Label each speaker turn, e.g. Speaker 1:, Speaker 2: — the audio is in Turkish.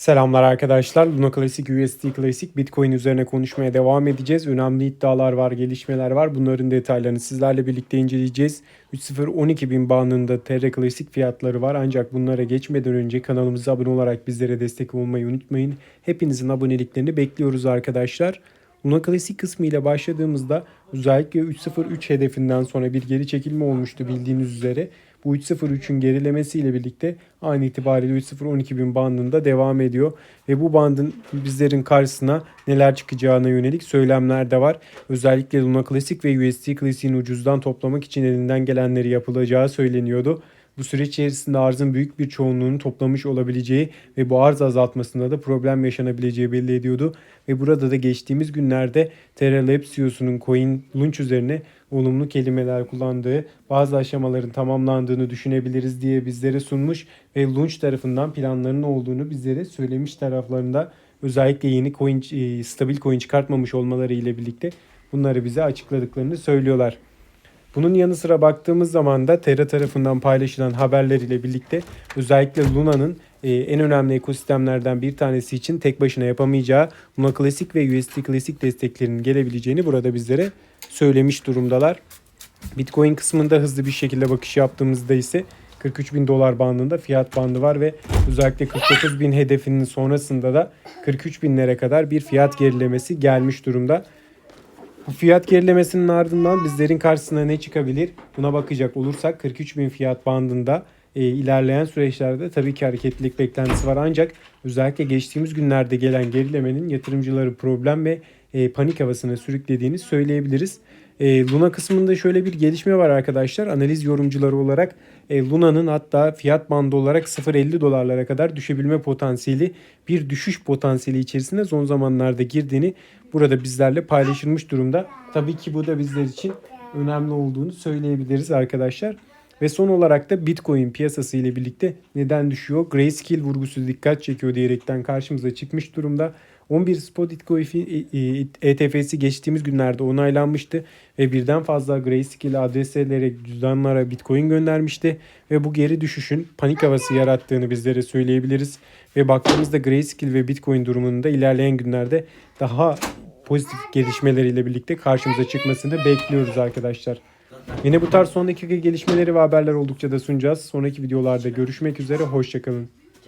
Speaker 1: Selamlar arkadaşlar. Luna Classic, USD Classic, Bitcoin üzerine konuşmaya devam edeceğiz. Önemli iddialar var, gelişmeler var. Bunların detaylarını sizlerle birlikte inceleyeceğiz. 3.0-12 bin bandında TR Classic fiyatları var. Ancak bunlara geçmeden önce kanalımıza abone olarak bizlere destek olmayı unutmayın. Hepinizin aboneliklerini bekliyoruz arkadaşlar. Luna Classic kısmı ile başladığımızda özellikle 3.03 hedefinden sonra bir geri çekilme olmuştu bildiğiniz üzere. Bu 3.03'ün gerilemesiyle birlikte aynı itibariyle 3.012 bin bandında devam ediyor. Ve bu bandın bizlerin karşısına neler çıkacağına yönelik söylemler de var. Özellikle Luna Classic ve USD Classic'in ucuzdan toplamak için elinden gelenleri yapılacağı söyleniyordu. Bu süreç içerisinde arzın büyük bir çoğunluğunu toplamış olabileceği ve bu arz azaltmasında da problem yaşanabileceği belli ediyordu. Ve burada da geçtiğimiz günlerde Terra Labs CEO'sunun Coin Launch üzerine olumlu kelimeler kullandığı bazı aşamaların tamamlandığını düşünebiliriz diye bizlere sunmuş ve Launch tarafından planlarının olduğunu bizlere söylemiş taraflarında özellikle yeni coin, e, stabil coin çıkartmamış olmaları ile birlikte bunları bize açıkladıklarını söylüyorlar. Bunun yanı sıra baktığımız zaman da Terra tarafından paylaşılan haberler ile birlikte özellikle Luna'nın e, en önemli ekosistemlerden bir tanesi için tek başına yapamayacağı Luna Classic ve USD Classic desteklerinin gelebileceğini burada bizlere söylemiş durumdalar. Bitcoin kısmında hızlı bir şekilde bakış yaptığımızda ise 43 bin dolar bandında fiyat bandı var ve özellikle 49 bin hedefinin sonrasında da 43 binlere kadar bir fiyat gerilemesi gelmiş durumda. Bu fiyat gerilemesinin ardından bizlerin karşısına ne çıkabilir? Buna bakacak olursak 43 bin fiyat bandında e, ilerleyen süreçlerde tabii ki hareketlilik beklentisi var ancak özellikle geçtiğimiz günlerde gelen gerilemenin yatırımcıları problem ve e, panik havasına sürüklediğini söyleyebiliriz. E, Luna kısmında şöyle bir gelişme var arkadaşlar. Analiz yorumcuları olarak e, Luna'nın hatta fiyat bandı olarak 0.50 dolarlara kadar düşebilme potansiyeli bir düşüş potansiyeli içerisinde son zamanlarda girdiğini burada bizlerle paylaşılmış durumda. Tabii ki bu da bizler için önemli olduğunu söyleyebiliriz arkadaşlar. Ve son olarak da Bitcoin piyasası ile birlikte neden düşüyor? Grayscale vurgusu dikkat çekiyor diyerekten karşımıza çıkmış durumda. 11 spot Bitcoin ETF'si geçtiğimiz günlerde onaylanmıştı ve birden fazla Grayscale adreslere, cüzdanlara Bitcoin göndermişti ve bu geri düşüşün panik havası yarattığını bizlere söyleyebiliriz. Ve baktığımızda Grayscale ve Bitcoin durumunda ilerleyen günlerde daha pozitif gelişmeleriyle birlikte karşımıza çıkmasını bekliyoruz arkadaşlar. Yine bu tarz son dakika gelişmeleri ve haberler oldukça da sunacağız. Sonraki videolarda görüşmek üzere. Hoşçakalın.